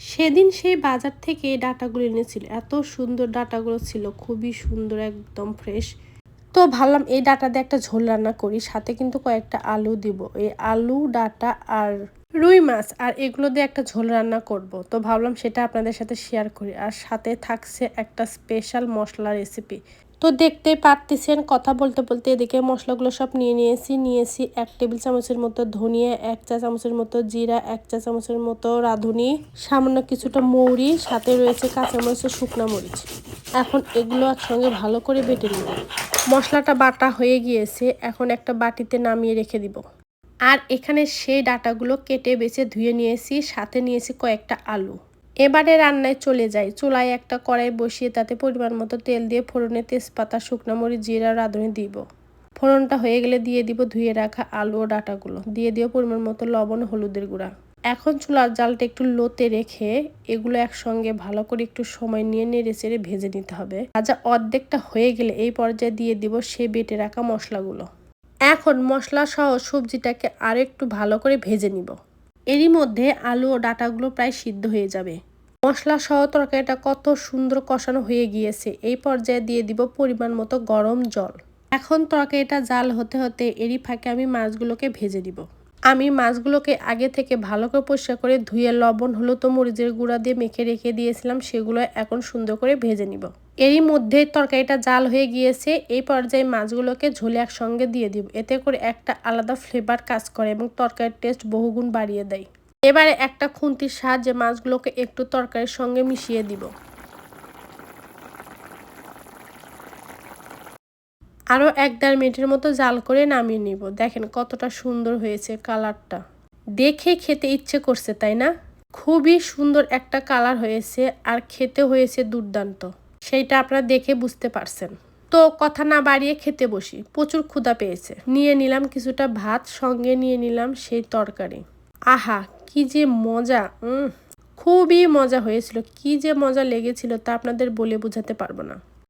সেদিন সেই বাজার থেকে ডাটাগুলো এনেছিল। এত সুন্দর ডাটাগুলো ছিল, খুবই সুন্দর, একদম ফ্রেশ তো ভাবলাম এই ডাটা দিয়ে একটা ঝোল রান্না করি, সাথে কিন্তু কয়েকটা আলু দিব। এই আলু, ডাটা আর রুই মাছ, আর এগুলো দিয়ে একটা ঝোল রান্না করব। তো ভাবলাম সেটা আপনাদের সাথে শেয়ার করি। আর সাথে থাকছে একটা স্পেশাল মশলা রেসিপি তো দেখতে পারতেছেন, কথা বলতে বলতে এদিকে মশলাগুলো সব নিয়ে নিয়েছি নিয়েছি এক টেবিল চামচের মতো ধনিয়া, এক চা চামচের মতো জিরা, এক চা চামচের মতো রাঁধুনি, সামান্য কিছুটা মৌরি, সাথে রয়েছে কাঁচামরিচের শুকনো মরিচ। এখন এগুলো একসঙ্গে ভালো করে বেটে নিব। মশলাটা বাটা হয়ে গিয়েছে, এখন একটা বাটিতে নামিয়ে রেখে দিব। আর এখানে সেই ডাটাগুলো কেটে বেছে ধুয়ে নিয়েছি, সাথে নিয়েছি কয়েকটা আলু। এবারে রান্নায় চলে যাই। চুলায় একটা কড়াই বসিয়ে তাতে পরিমাণ মতো তেল দিয়ে ফোড়নে তেজপাতা, শুকনো মরিচ, জিরা রাঁধুনি দিব। ফোড়নটা হয়ে গেলে দিয়ে দিব ধুয়ে রাখা আলু ও ডাটাগুলো। দিয়ে দিও পরিমাণ মতো লবণ হলুদের গুঁড়া। এখন চুলার জালটা একটু লোতে রেখে এগুলো একসঙ্গে ভালো করে একটু সময় নিয়ে নেড়ে চেড়ে ভেজে নিতে হবে। ভাজা অর্ধেকটা হয়ে গেলে এই পর্যায়ে দিয়ে দিব সে বেটে রাখা মশলাগুলো। এখন মশলা সহ সবজিটাকে আর একটু ভালো করে ভেজে নিব। এরই মধ্যে আলু ও ডাটাগুলো প্রায় সিদ্ধ হয়ে যাবে। মশলা সহ তরকারিটা কত সুন্দর কষানো হয়ে গিয়েছে। এই পর্যায়ে দিয়ে দিব পরিমাণ মতো গরম জল। এখন তরকারিটা জাল হতে হতে এরই ফাঁকে আমি মাছগুলোকে ভেজে দিব। আমি মাছগুলোকে আগে থেকে ভালো করে পরিষ্কার করে ধুয়ে লবণ, হলুদ ও মরিচের গুঁড়া দিয়ে মেখে রেখে দিয়েছিলাম, সেগুলো এখন সুন্দর করে ভেজে নিব। এরই মধ্যে তরকারিটা জাল হয়ে গিয়েছে, এই পর্যায়ে মাছগুলোকে ঝোলে একসঙ্গে দিয়ে দিব। এতে করে একটা আলাদা ফ্লেভার কাজ করে এবং তরকারির টেস্ট বহুগুণ বাড়িয়ে দেয়। এবারে একটা খুন্তির সাহায্যে মাছগুলোকে একটু তরকারির সঙ্গে মিশিয়ে দিব। আরও এক দেড় মিনিটের মতো জাল করে নামিয়ে নিব। দেখেন কতটা সুন্দর হয়েছে কালারটা। দেখে খেতে ইচ্ছে করছে, তাই না? খুবই সুন্দর একটা কালার হয়েছে আর খেতে হয়েছে দুর্দান্ত। সেইটা আপনারা দেখে বুঝতে পারছেন। তো কথা না বাড়িয়ে খেতে বসি। প্রচুর ক্ষুধা পেয়েছে। নিয়ে নিলাম কিছুটা ভাত, সঙ্গে নিয়ে নিলাম সেই তরকারি। আহা কি যে মজা খুবই মজা হয়েছিল। কি যে মজা লেগেছিল তা আপনাদের বলে বোঝাতে পারব না।